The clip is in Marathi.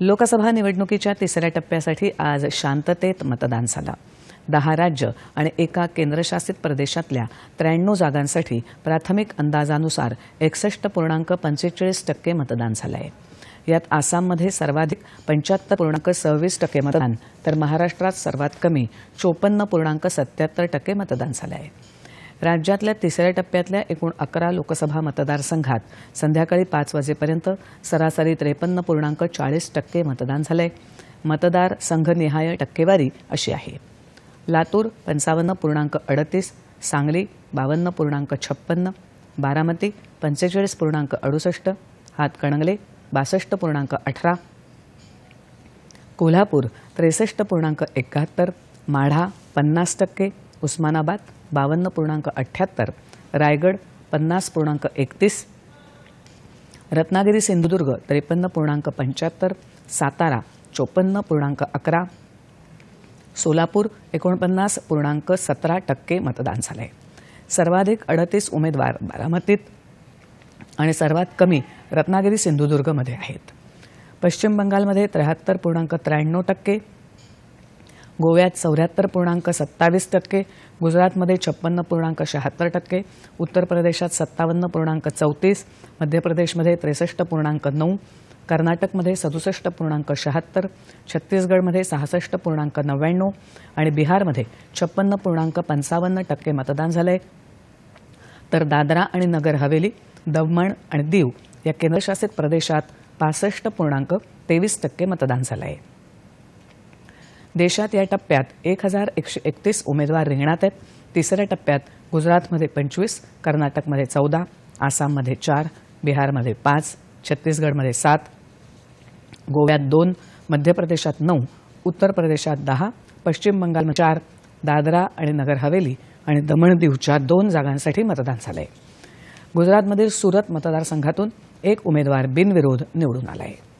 लोकसभा निवडणुकीच्या तिसऱ्या टप्प्यासाठी आज शांततेत मतदान झालं. दहा राज्य आणि एका केंद्रशासित प्रदेशातल्या त्र्याण्णव जागांसाठी प्राथमिक अंदाजानुसार एकसष्ट पूर्णांक पंचेचाळीस टक्के मतदान झालं आहे यात आसाममध्ये सर्वाधिक पंच्याहत्तर पूर्णांक सव्वीस टक्के मतदान तर महाराष्ट्रात सर्वात कमी चोपन्न पूर्णांक सत्याहत्तर टक्के मतदान झालं आहे राज्यातल्या तिसऱ्या टप्प्यातल्या एकूण अकरा लोकसभा मतदारसंघात संध्याकाळी पाच वाजेपर्यंत सरासरी त्रेपन्न पूर्णांक चाळीस टक्के मतदान झालंय. मतदार संघनिहाय टक्केवारी अशी आहे. लातूर पंचावन्न पूर्णांक अडतीस सांगली बावन्न पूर्णांक छप्पन्न बारामती पंचेचाळीस पूर्णांक अडुसष्ट हातकणंगले बासष्ट पूर्णांक अठरा कोल्हापूर त्रेसष्ट पूर्णांक एकाहत्तर माढा पन्नास टक्के उस्मानाबाद बावन्न पूर्णांक अठ्ठ्याहत्तर रायगड पन्नास पूर्णांक एकतीस रत्नागिरी सिंधुदुर्ग त्रेपन्न पूर्णांक पंच्याहत्तर सातारा चोपन्न पूर्णांक अकरा सोलापूर एकोणपन्नास पूर्णांक सतरा टक्के मतदान झालं आहे सर्वाधिक अडतीस उमेदवार बारामतीत आणि सर्वात कमी रत्नागिरी सिंधुदुर्गमध्ये आहेत. पश्चिम बंगालमध्ये त्र्याहत्तर पूर्णांक त्र्याण्णव टक्के गोव्यात चौऱ्याहत्तर पूर्णांक सत्तावीस टक्के गुजरातमध्ये छप्पन्न पूर्णांक शहात्तर टक्के उत्तर प्रदेशात सत्तावन्न पूर्णांक चौतीस मध्य प्रदेशमध्ये त्रेसष्ट पूर्णांक नऊ कर्नाटकमध्ये सदुसष्ट पूर्णांक शहात्तर छत्तीसगडमध्ये सहासष्ट पूर्णांक नव्याण्णव आणि बिहारमध्ये छप्पन्न पूर्णांक पंचावन्न टक्के मतदान झालंय. तर दादरा आणि नगर हवेली दमण आणि दीव या केंद्रशासित प्रदेशात पासष्ट पूर्णांक तेवीस टक्के मतदान झालं आहे देशात या टप्प्यात एक हजार एकशे एकतीस उमेदवार रिंगणात आहेत. तिसऱ्या टप्प्यात गुजरातमध्ये पंचवीस कर्नाटकमध्ये चौदा आसाममध्ये चार बिहारमध्ये पाच छत्तीसगडमध्ये सात गोव्यात दोन मध्य प्रदेशात नऊ उत्तर प्रदेशात दहा पश्चिम बंगालमध्ये चार दादरा आणि नगर हवेली आणि दमण दीवच्या दोन जागांसाठी मतदान झालं आहे गुजरातमधील सुरत मतदारसंघातून एक उमेदवार बिनविरोध निवडून आला आहे